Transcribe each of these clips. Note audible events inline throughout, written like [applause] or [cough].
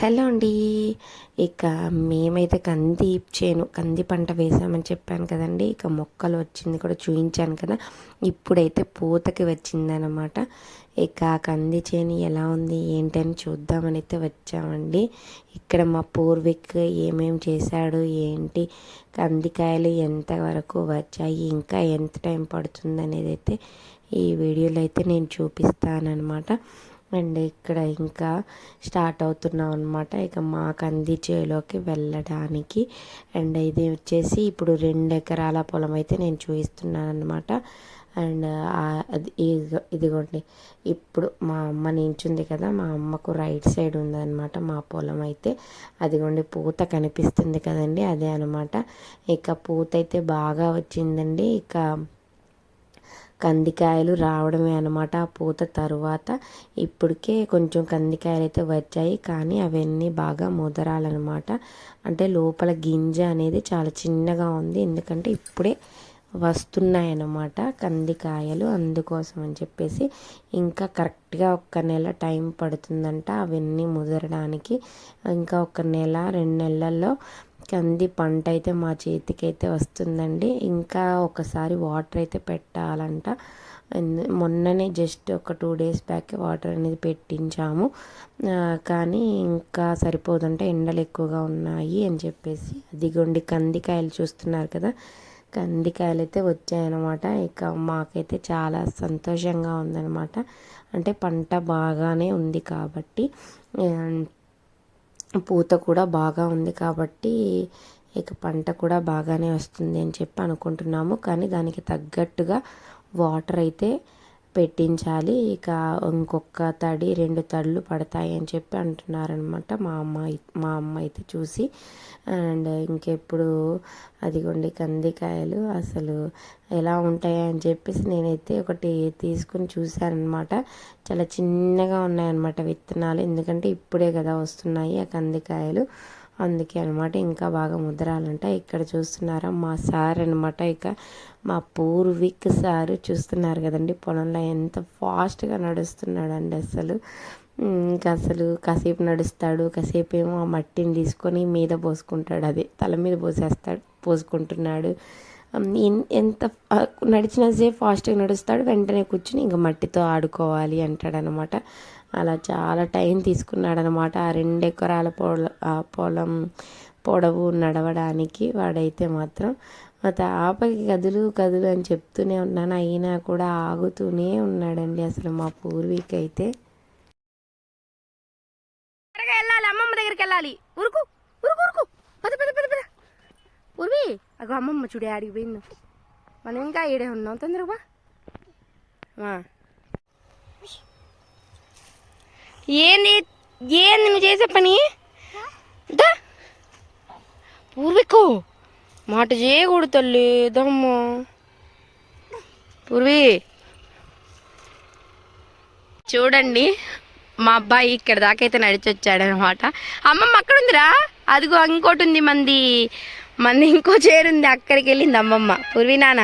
Hello అండి. ఇక మేమైతే కంది చేను కంది పంట వేసామని చెప్పాను కదండి. ఇక మొక్కలు వచ్చింది కూడా చూపించాను కదా. ఇప్పుడైతే పూతకి వచ్చిందనమాట ఇక కంది చేను ఎలా ఉంది ఏంటని చూద్దామని అయితే వచ్చామండి. ఇక్కడ మా పూర్వీక్ ఏమేం చేశాడు ఏంటి కందికాయలు ఎంత వరకు వచ్చాయి ఇంకా ఎంత టైం పడుతుంది అనేది అయితే ఈ వీడియోలో అయితే నేను చూపిస్తానమాట అండ్ ఇక్కడ ఇంకా స్టార్ట్ అవుతున్నాం అనమాట ఇక మా కంది చేలోకి వెళ్ళడానికి. అండ్ ఇది వచ్చేసి ఇప్పుడు రెండు ఎకరాల పొలం అయితే నేను చూపిస్తున్నాను అనమాట అండ్ అది ఇదిగోండి. ఇప్పుడు మా అమ్మ నించుంది కదా మా అమ్మకు రైట్ సైడ్ ఉందన్నమాట మా పొలం అయితే. అదిగోండి పూత కనిపిస్తుంది కదండి అదే అనమాట ఇక పూత అయితే బాగా వచ్చిందండి. ఇక కందికాయలు రావడమే అనమాట ఆ పూత తరువాత. ఇప్పటికే కొంచెం కందికాయలు అయితే వచ్చాయి కానీ అవన్నీ బాగా ముదరాలన్నమాట. అంటే లోపల గింజ అనేది చాలా చిన్నగా ఉంది. ఎందుకంటే ఇప్పుడే వస్తున్నాయన్నమాట కందికాయలు అందుకోసం అని చెప్పేసి. ఇంకా కరెక్ట్గా ఒక్క నెల టైం పడుతుందంట అవన్నీ ముదరడానికి. ఇంకా ఒక నెల రెండు నెలల్లో కంది పంట అయితే మా చేతికి అయితే వస్తుందండి. ఇంకా ఒకసారి వాటర్ అయితే పెట్టాలంట. మొన్ననే జస్ట్ ఒక టూ డేస్ బ్యాక్ వాటర్ అనేది పెట్టించాము. కానీ ఇంకా సరిపోదంటే ఎండలు ఎక్కువగా ఉన్నాయి అని చెప్పేసి. అదిగోండి కందికాయలు చూస్తున్నారు కదా? కందికాయలు అయితే వచ్చాయన్నమాట. ఇక మాకైతే చాలా సంతోషంగా ఉందన్నమాట. అంటే పంట బాగానే ఉంది కాబట్టి పూత కూడా బాగా ఉంది కాబట్టి ఇక పంట కూడా బాగానే వస్తుంది అని చెప్పి అనుకుంటున్నాము. కానీ దానికి తగ్గట్టుగా వాటర్ అయితే పెట్టించాలి. ఇక ఇంకొక తడి రెండు తడులు పడతాయి అని చెప్పి అంటున్నారనమాట మా అమ్మ మా అమ్మ అయితే చూసి. అండ్ ఇంకెప్పుడు అదిగోండి కందికాయలు అసలు ఎలా ఉంటాయి అని చెప్పేసి నేనైతే ఒకటి తీసుకుని చూశానమాట చాలా చిన్నగా ఉన్నాయన్నమాట విత్తనాలు. ఎందుకంటే ఇప్పుడే కదా వస్తున్నాయి ఆ కందికాయలు. అందుకే అనమాట ఇంకా బాగా ముద్రాలంట. ఇక్కడ చూస్తున్నారా మా సార్ అనమాట ఇక మా పూర్వీక్ సారు చూస్తున్నారు కదండి. పొలంలో ఎంత ఫాస్ట్గా నడుస్తున్నాడండి అసలు. ఇంకా అసలు కాసేపు నడుస్తాడు కాసేపు ఏమో ఆ మట్టిని తీసుకొని మీద పోసుకుంటాడు. అదే తల మీద పోసేస్తాడు పోసుకుంటున్నాడు. ఎంత నడిచినా సేపు ఫాస్ట్గా నడుస్తాడు వెంటనే కూర్చుని ఇంకా మట్టితో ఆడుకోవాలి అంటాడనమాట అలా చాలా టైం తీసుకున్నాడనమాట. ఆ రెండు ఎకరాల పొల పొలం పొడవు నడవడానికి వాడైతే మాత్రం ఆపకి కదులు కదులు అని చెప్తూనే ఉన్నాను. అయినా కూడా ఆగుతూనే ఉన్నాడండి అసలు మా పూర్వీక్ అయితే వెళ్ళాలి అమ్మమ్మ దగ్గరికి వెళ్ళాలి. ఉరుకు ఉరుకు ఉరుకు. పద పద పద పద. ఉరివి అగో అమ్మమ్మ చూడే అడిగిపోయింది మనం ఇంకా ఈడే ఉన్నాం. తొందరగా ఏంది? ఏంది నువ్వు చేసే పని? పూర్వీకు. మాట చేయకూడదు తల్లి దమ్మ. పూర్వీ. చూడండి మా అబ్బాయి ఇక్కడ దాకా అయితే నడిచొచ్చాడు అనమాట అమ్మమ్మ అక్కడ ఉందిరా అదిగో ఇంకోటి ఉంది మంది. మంది ఇంకో చేరుంది అక్కడికి వెళ్ళింది అమ్మమ్మ. పూర్వీ నాన్న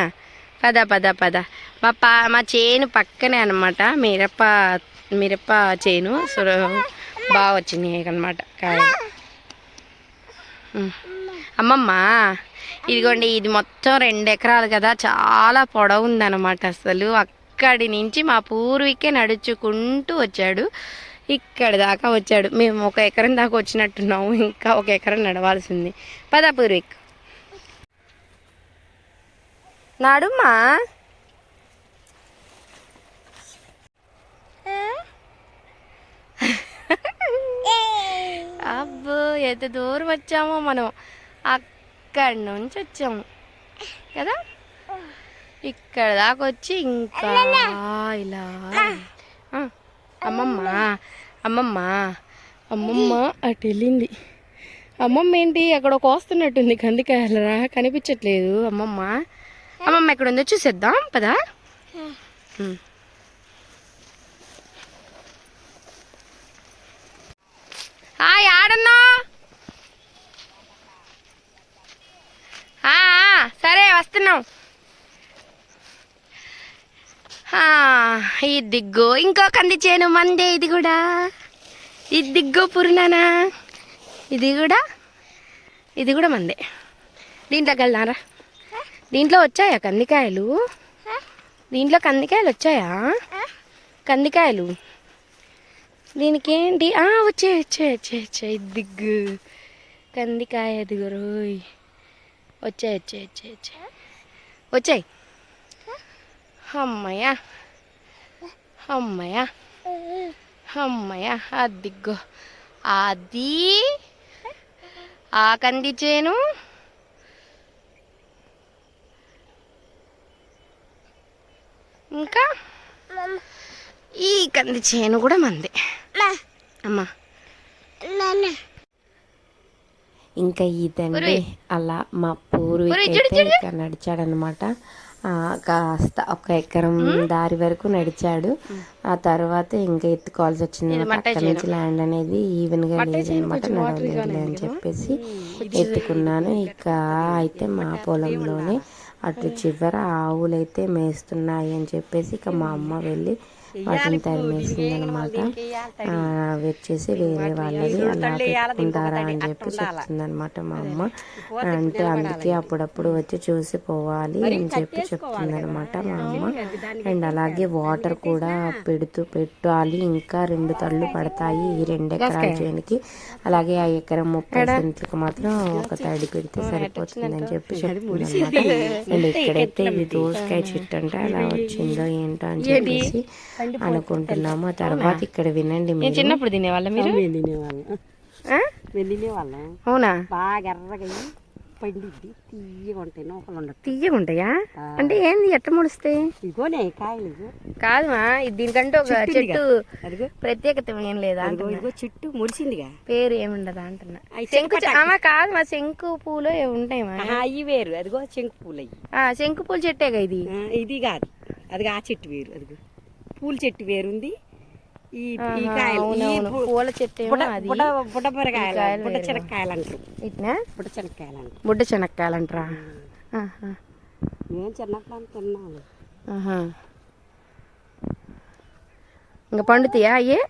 పద పద పద. మా పా మా చేను పక్కనే అనమాట మిరప మిరప చేను సో బాగా వచ్చినాయి అనమాట కాయ అమ్మమ్మ ఇదిగోండి ఇది మొత్తం రెండు ఎకరాలు కదా చాలా పొడవు ఉందన్నమాట అసలు. అక్కడి నుంచి మా పూర్వీకే నడుచుకుంటూ వచ్చాడు. ఇక్కడ దాకా వచ్చాడు. మేము ఒక ఎకరం దాకా వచ్చినట్టున్నాము ఇంకా ఒక ఎకరం నడవాల్సింది. పద పూర్వీక్. నాడుమ్మా. ఎంత దూరం వచ్చామో మనం అక్కడి నుంచి వచ్చాము. కదా? ఇక్కడ దాకా వచ్చి ఇంకా ఇలా. అమ్మమ్మ అమ్మమ్మ అమ్మమ్మ అటు వెళ్ళింది. అమ్మమ్మ ఏంటి? అక్కడ కోస్తున్నట్టుంది కందికాయలరా కనిపించట్లేదు. అమ్మమ్మ అమ్మమ్మ ఎక్కడ ఉందో చూసేద్దాం. పదా? ఆడన్నా సరే వస్తున్నాం. ఇది ఇంకో కంది చేను మందే ఇది కూడా. ఇది దిగ్గు ఇది కూడా ఇది కూడా మందే. దీంట్లోకి వెళ్దారా. దీంట్లో వచ్చాయా కందికాయలు? దీంట్లో కందికాయలు వచ్చాయా? కందికాయలు. దీనికి ఏంటి ఆ, వచ్చాయి వచ్చాయి వచ్చాయి వచ్చాయి. ఇదిగ్గు కందికాయ ఎదుగురోయ్ వచ్చాయి వచ్చాయి వచ్చాయి వచ్చాయి. వచ్చాయి. అమ్మయ్య. అమ్మయ్య. అమ్మయ్య అదిగో. అది ఆ కంది చేను. ఇంకా ఈ కంది చేను కూడా మంది. అమ్మా. ఇంకా ఈ తండ్రి అలా మా పూర్వీక ఒరేయ్, చూడు, అయితే ఇక నడిచాడనమాట. కాస్త ఒక ఎకరం దారి వరకు నడిచాడు. ఆ తర్వాత ఇంకా ఎత్తుకోవాల్సి వచ్చింది అక్కడ నుంచి ల్యాండ్ అనేది ఈవెన్గా లేదనమాట. నడవలేదులే అని చెప్పేసి ఎత్తుకున్నాను. ఇక అయితే మా పొలంలోనే అటు చివర ఆవులైతే మేస్తున్నాయి అని చెప్పేసి ఇక మా అమ్మ వెళ్ళి వాటిని తరిమేసింది అనమాట వచ్చేసి వేరే వాళ్ళది అలా పెట్టుకుంటారా అని చెప్పి చెప్తుంది అనమాట మా అమ్మ. అంటే అందుకే అప్పుడప్పుడు వచ్చి చూసి పోవాలి అని చెప్పి చెప్తుంది అనమాట మా అమ్మ. అండ్ అలాగే వాటర్ కూడా పెడుతూ పెట్టాలి. ఇంకా రెండు తళ్ళు పడతాయి ఈ రెండు ఎకరాల చేనికి. అలాగే ఆ ఎకరం ముప్పై సెంట్లకు మాత్రం ఒక తడి పెడితే సరిపోతుంది అని చెప్పి చెప్తుంది అనమాట అండ్ [laughs] ఇక్కడైతే ఇది దోసకాయ చెట్టు అంటే అలా వచ్చిందో ఏంటో అని చెప్పేసి అనుకుంటున్నాము. ఆ తర్వాత ఇక్కడ వినండి నేను మీరు. చిన్నప్పుడు తినేవాళ్ళ మీరు? అవునా? బాగా ఎర్రగా పండిద్ది. తీయగా ఉంటాయి నూకలు ఉండదు తీయగా ఉంటాయా? అంటే ఏంది ఎట్ట ముడుస్తాయి ఇగోనే కాయలు కాదుమా ఇది దీనికంటే ఒక చెట్టు ప్రత్యేకత ఏం లేదా అదిగో ఇగో చెట్టు మురిసిందిగా. పేరు ఏముండదా అంటున్నా. శంకు ఆమా కాదు మా శంకు పూలు ఉంటాయి మా. అయ్యి వేరు. అదిగో శంకు పూలు అయ్యి. ఆ, శంకు పూల చెట్టేగా ఇది? ఇది కాదు. అదిగో ఆ చెట్టు వేరు. అదిగో. పూల చెట్టు వేరుంది. ఈ ఈ కాయలు పూల చెట్టు మిరకాయలు వేరుగా. చెనక్కాయలు అంటారు ఇట్నా? బుడ చెనక్కాయలు అంటారు బుడ్డ శనక్కాయలు అంటారా. మేము చిన్నప్పుడు అంత తిన్నాము. ఇంకా పండుతాయా అయ్యే?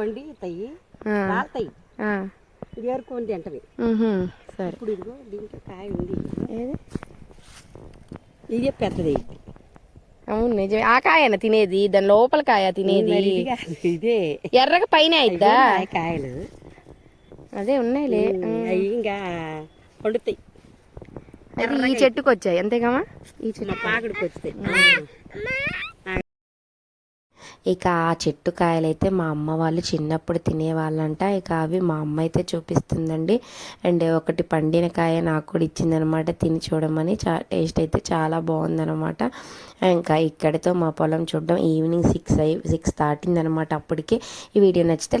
బండి తయ్యి. రాలుతాయి. ఇది ఏరుకొని తింటవి. సరే. ఇప్పుడు ఇదిగో దీంట్లో కాయ ఉంది. ఏది? ఇదే పెద్దది. అవును నిజమే. ఆ కాయన తినేది దాని లోపల కాయ తినేది. ఇది ఎర్రగా పైన అయిద్దా? కాయ కాయలు. అదే ఉన్నాయిలే. అవి ఇంకా పండుతాయి. అది ఈ చెట్టుకు వచ్చాయి అంతేగామా? ఈ చెట్టు పాకుడికి వస్తాయి ఇక ఆ చెట్టు కాయలైతే మా అమ్మ వాళ్ళు చిన్నప్పుడు తినేవాళ్ళంట. ఇక అవి మా అమ్మ అయితే చూపిస్తుందండి. అండ్ ఒకటి పండిన కాయ నాకు కూడా ఇచ్చిందనమాట తిని చూడమని. చా టేస్ట్ అయితే చాలా బాగుందనమాట. ఇంకా ఇక్కడితో మా పొలం చూడడం. ఈవినింగ్ సిక్స్ అయి సిక్స్ దాటిందనమాట అప్పటికే. ఈ వీడియో నచ్చితే